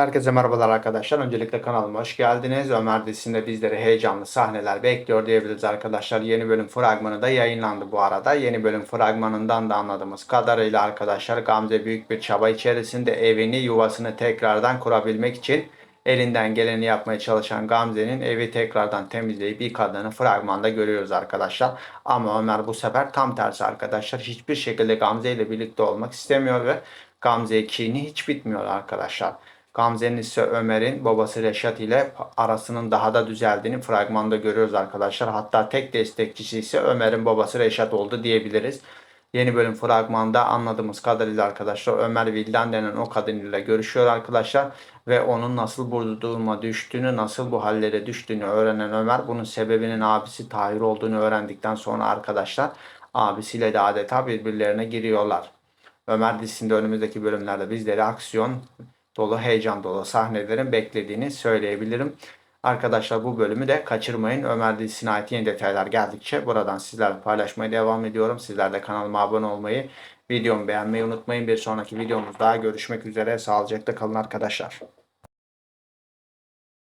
Herkese merhabalar arkadaşlar. Öncelikle kanalıma hoş geldiniz. Ömer dizisinde bizleri heyecanlı sahneler bekliyor diyebiliriz arkadaşlar. Yeni bölüm fragmanı da yayınlandı bu arada. Yeni bölüm fragmanından da anladığımız kadarıyla arkadaşlar Gamze büyük bir çaba içerisinde evini yuvasını tekrardan kurabilmek için elinden geleni yapmaya çalışan Gamze'nin evi tekrardan temizleyip yıkadığını fragmanda görüyoruz arkadaşlar. Ama Ömer bu sefer tam tersi arkadaşlar. Hiçbir şekilde Gamze ile birlikte olmak istemiyor ve Gamze kini hiç bitmiyor arkadaşlar. Gamze'nin ise Ömer'in babası Reşat ile arasının daha da düzeldiğini fragmanda görüyoruz arkadaşlar. Hatta tek destekçisi ise Ömer'in babası Reşat oldu diyebiliriz. Yeni bölüm fragmanda anladığımız kadarıyla arkadaşlar Ömer Vildan denen o kadın ile görüşüyor arkadaşlar. Ve onun nasıl bu duruma düştüğünü, nasıl bu hallere düştüğünü öğrenen Ömer bunun sebebinin abisi Tahir olduğunu öğrendikten sonra arkadaşlar abisiyle de adeta birbirlerine giriyorlar. Ömer dizisinde önümüzdeki bölümlerde bizleri aksiyon dolu, heyecan dolu sahnelerin beklediğini söyleyebilirim. Arkadaşlar bu bölümü de kaçırmayın. Ömer dizisine ait yeni detaylar geldikçe buradan sizlerle paylaşmaya devam ediyorum. Sizler de kanalıma abone olmayı, videomu beğenmeyi unutmayın. Bir sonraki videomuzda görüşmek üzere. Sağlıcakla kalın arkadaşlar.